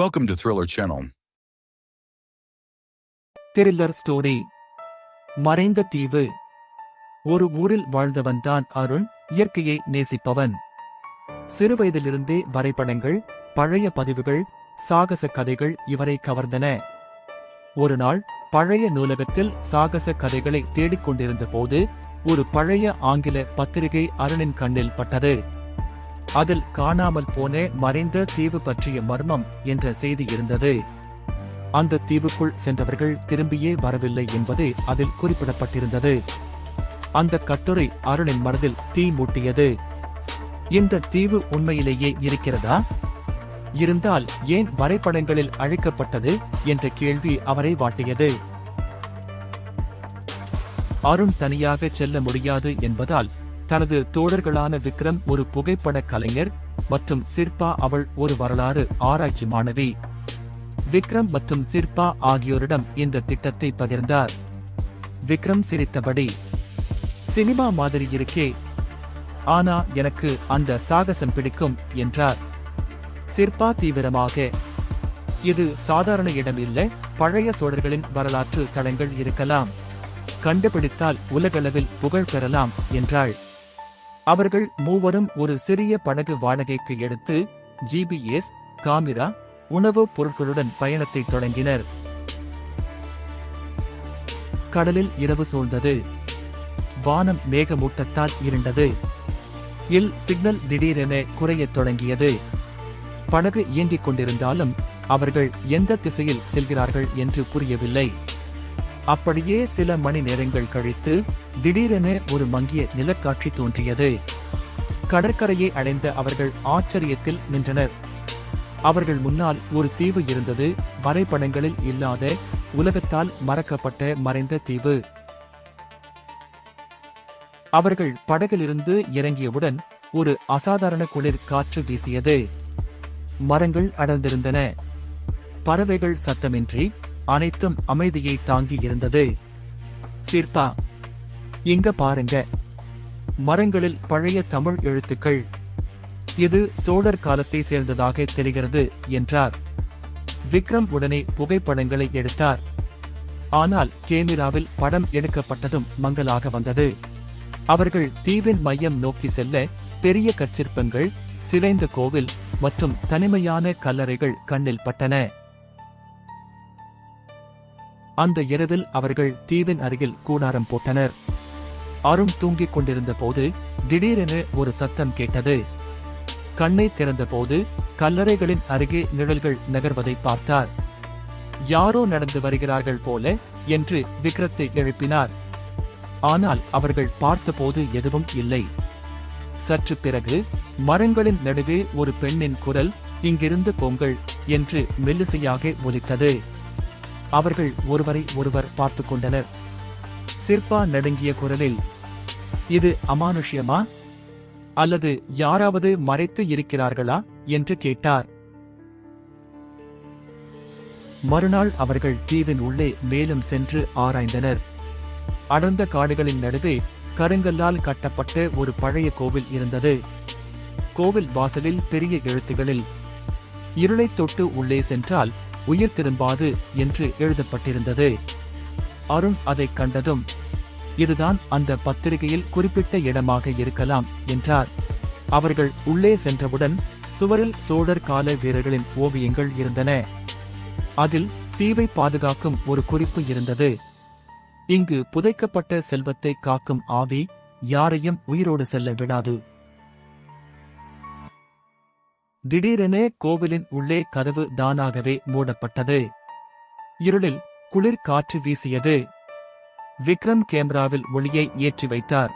Welcome to Thriller Channel. Thriller story மறைந்த தீவு. ஒரு ஊரில் வாழ்ந்தவன் தான் அருண் இயற்கையை நேசிப்பவன். சிறுவயதிலிருந்தே வரைபடங்கள் பழைய பதிவுகள் சாகச கதைகள் இவரை கவர்ந்தன. ஒரு நாள் பழைய நூலகத்தில் சாகச கதைகளை தேடிக் கொண்டிருந்த போது ஒரு பழைய ஆங்கில பத்திரிகை அருணின் கண்ணில் பட்டது. அதில் காணாமல் போன மறைந்த தீவு பற்றிய மர்மம் என்ற செய்தி இருந்தது. அந்த தீவுக்குள் சென்றவர்கள் திரும்பியே வரவில்லை என்பது அதில் குறிப்பிடப்பட்டிருந்தது. அந்த கட்டுரை அருணின் மனதில் தீ மூட்டியது. இந்த தீவு உண்மையிலேயே இருக்கிறதா? இருந்தால் ஏன் வரைபடங்களில் அழைக்கப்பட்டது என்ற கேள்வி அவரை வாட்டியது. அருண் தனியாக செல்ல முடியாது என்பதால் தனது தோழர்களான விக்ரம் ஒரு புகைப்பட கலைஞர் மற்றும் சிற்பா அவள் ஒரு வரலாறு ஆராய்ச்சி மாணவி. விக்ரம் மற்றும் சிற்பா ஆகியோரிடம் இந்த திட்டத்தை பகிர்ந்தார். விக்ரம் சிரித்தபடி சினிமா மாதிரி இருக்கே. ஆனா எனக்கு அந்த சாகசம் பிடிக்கும் என்றார். சிற்பா தீவிரமாக இது சாதாரண இடம் இல்லை பழைய சோழர்களின் வரலாற்று தளங்கள் இருக்கலாம். கண்டுபிடித்தால் உலகளவில் புகழ் பெறலாம் என்றாள். அவர்கள் மூவரும் ஒரு சிறிய படகு வாடகைக்கு எடுத்து ஜிபிஎஸ் காமிரா உணவுப் பொருட்களுடன் பயணத்தை தொடங்கினர். கடலில் இரவு சூழ்ந்தது. வானம் மேகமூட்டத்தால் இருண்டது. இல் சிக்னல் திடீரென குறையத் தொடங்கியது. படகு இயங்கிக் கொண்டிருந்தாலும் அவர்கள் எந்த திசையில் செல்கிறார்கள் என்று புரியவில்லை. அப்படியே சில மணி நேரங்கள் கழித்து திடீரென ஒரு மங்கிய நிலக்காட்சி தோன்றியது. கடற்கரையை அடைந்த அவர்கள் ஆச்சரியத்தில் நின்றனர். அவர்கள் முன்னால் ஒரு தீவு இருந்தது. வரைபடங்களில் இல்லாத உலகத்தால் மறக்கப்பட்ட மறைந்த தீவு. அவர்கள் படகிலிருந்து இறங்கியவுடன் ஒரு அசாதாரண குளிர் காற்று வீசியது. மரங்கள் அடர்ந்திருந்தன. பறவைகள் சத்தமின்றி அனைத்தும் அமைதியை தாங்கி இருந்தது சிற்பா இங்க பாருங்க. மரங்களில் பழைய தமிழ் எழுத்துக்கள். இது சோழர் காலத்தை சேர்ந்ததாக தெரிகிறது என்றார். விக்ரம் உடனே புகைப்படங்களை எடுத்தார். ஆனால் கேமிராவில் படம் எடுக்கப்பட்டதும் மங்கலாக வந்தது. அவர்கள் தீவின் மையம் நோக்கி செல்ல பெரிய கற்சிற்பங்கள் சிதைந்த கோவில் மற்றும் தனிமையான கல்லறைகள் கண்ணில் பட்டன. அந்த இரவில் அவர்கள் தீவின் அருகில் கூடாரம் போட்டனர். அருண் தூங்கிக் கொண்டிருந்த போது திடீரென ஒரு சத்தம் கேட்டது. கண்ணை திறந்தபோது கல்லறைகளின் அருகே நிழல்கள் நகர்வதை பார்த்தார். யாரோ நடந்து வருகிறார்கள் போல என்று விக்ரத்தை எழுப்பினார். ஆனால் அவர்கள் பார்த்தபோது எதுவும் இல்லை. சற்று பிறகு மரங்களின் நடுவே ஒரு பெண்ணின் குரல் இங்கிருந்து போங்கள் என்று மெல்லிசையாக ஒலித்தது. அவர்கள் ஒருவரை ஒருவர் பார்த்து கொண்டனர். சிற்பா நடுங்கிய குரலில் இது அமானுஷ்யமா? அல்லது யாராவது மறைத்து இருக்கிறார்களா? என்று கேட்டார். மறுநாள் அவர்கள் தீவின் உள்ளே மேலும் சென்று ஆராய்ந்தனர். அடர்ந்த காடுகளின் நடுவே கருங்கல்லால் கட்டப்பட்ட ஒரு பழைய கோவில் இருந்தது. கோவில் வாசலில் பெரிய எழுத்துகளில் இருளைத் தொட்டு உள்ளே சென்றால் உயிர் திரும்பாது என்று எழுதப்பட்டிருந்தது. அருண் அதைக் கண்டதும் இதுதான் அந்த பத்திரிகையில் குறிப்பிட்ட இடமாக இருக்கலாம் என்றார். அவர்கள் உள்ளே சென்றவுடன் சுவரில் சோழர் கால வீரர்களின் ஓவியங்கள் இருந்தன. அதில் தீவை பாதுகாக்கும் ஒரு குறிப்பு இருந்தது. இங்கு புதைக்கப்பட்ட செல்வத்தை காக்கும் ஆவி யாரையும் உயிரோடு செல்ல விடாது. திடீரென கோவிலின் உள்ளே கதவு தானாகவே மூடப்பட்டது. இருளில் குளிர் காற்று வீசியது. விக்ரம் கேமராவில் ஒளியை ஏற்றி வைத்தார்.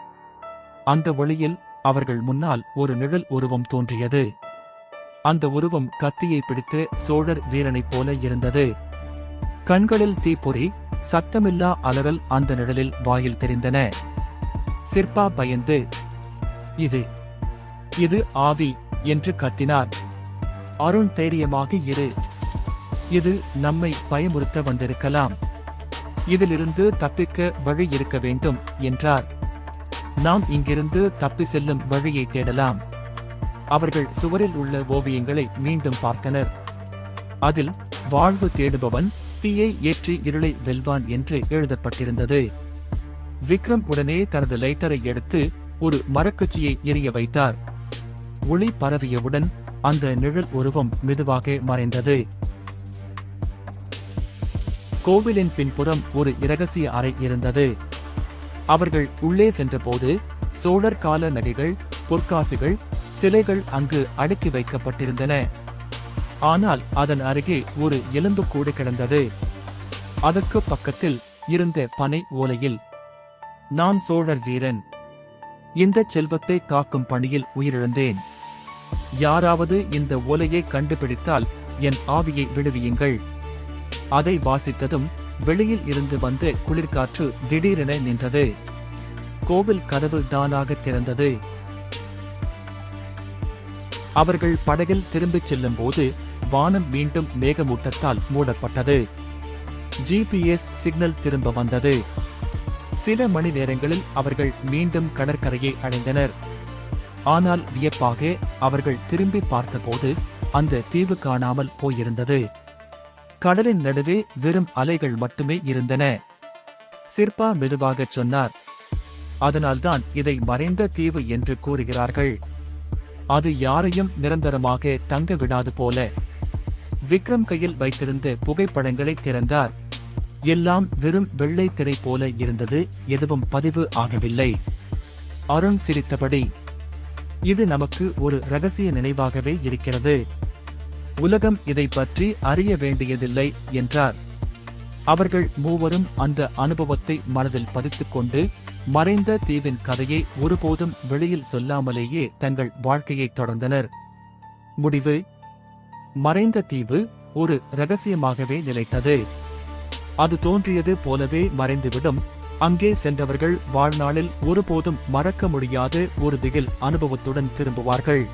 அந்த ஒளியில் அவர்கள் முன்னால் ஒரு நிழல் உருவம் தோன்றியது. அந்த உருவம் கத்தியை பிடித்து சோழர் வீரனைப் போல இருந்தது. கண்களில் தீப்பொறி சத்தமில்லா அலறல் அந்த நிழலில் வாயில் தெரிந்தன. சிற்பா பயந்து இது இது ஆவி என்று கத்தினார். அருண் தைரியமாக இரு. இது நம்மை பயமுறுத்த வந்திருக்கலாம். இதிலிருந்து தப்பிக்க வழி இருக்க வேண்டும் என்றார். நாம் இங்கிருந்து தப்பி செல்லும் வழியை தேடலாம். அவர்கள் சுவரில் உள்ள ஓவியங்களை மீண்டும் பார்த்தனர். அதில் வாழ்வு தேடுபவன் தீயை ஏற்றி இருளை வெல்வான் என்று எழுதப்பட்டிருந்தது. விக்ரம் உடனே தனது லைட்டரை எடுத்து ஒரு மரக்குச்சியை எரிய வைத்தார். ஒளி பரவியவுடன் அந்த நிழல் உருவம் மெதுவாக மறைந்தது. கோவிலின் பின்புறம் ஒரு இரகசிய அறை இருந்தது. அவர்கள் உள்ளே சென்றபோது சோழர் கால நகைகள் பொற்காசுகள் சிலைகள் அங்கு அடுக்கி வைக்கப்பட்டிருந்தன. ஆனால் அதன் அருகே ஒரு எலும்பு கூடு கிடந்தது. அதற்கு பக்கத்தில் இருந்த பனை ஓலையில் நான் சோழர் வீரன். இந்த செல்வத்தை காக்கும் பணியில் உயிரிழந்தேன். யாராவது இந்த ஓலையை கண்டுபிடித்தால் என் ஆவியை விடுவியுங்கள். அதை வாசித்ததும் வெளியில் இருந்து வந்த குளிர்காற்று திடீரென நின்றது. கோவில் கதவு தானாக திறந்தது. அவர்கள் படகில் திரும்பிச் செல்லும்போது வானம் மீண்டும் மேகமூட்டத்தால் மூடப்பட்டது. ஜிபிஎஸ் சிக்னல் திரும்ப வந்தது. சில மணி நேரங்களில் அவர்கள் மீண்டும் கடற்கரையை அடைந்தனர். ஆனால் வியப்பாக அவர்கள் திரும்பி பார்த்தபோது அந்த தீவு காணாமல் போயிருந்தது. கடலின் நடுவே வெறும் அலைகள் மட்டுமே இருந்தன. சிற்பா மெதுவாகச் சொன்னார். அதனால்தான் இதை மறைந்த தீவு என்று கூறுகிறார்கள். அது யாரையும் நிரந்தரமாக தங்க விடாது போல. விக்ரம் கையில் வைத்திருந்த புகைப்படங்களை திறந்தார். எல்லாம் வெறும் வெள்ளை திரை போல இருந்தது எதுவும் பதிவு ஆகவில்லை. அருண் சிரித்தபடி இது நமக்கு ஒரு ரகசிய நினைவாகவே இருக்கிறது. உலகம் இதை பற்றி அறிய வேண்டியதில்லை என்றார். அவர்கள் மூவரும் அந்த அனுபவத்தை மனதில் பதித்துக்கொண்டு மறைந்த தீவின் கதையை ஒருபோதும் வெளியில் சொல்லாமலேயே தங்கள் வாழ்க்கையை தொடர்ந்தனர். முடிவு மறைந்த தீவு ஒரு ரகசியமாகவே நிலைத்தது. அது தோன்றியது போலவே மறைந்துவிடும். அங்கே சென்றவர்கள் வாழ்நாளில் ஒருபோதும் மறக்க முடியாத ஒரு திகில் அனுபவத்துடன் திரும்புவார்கள்.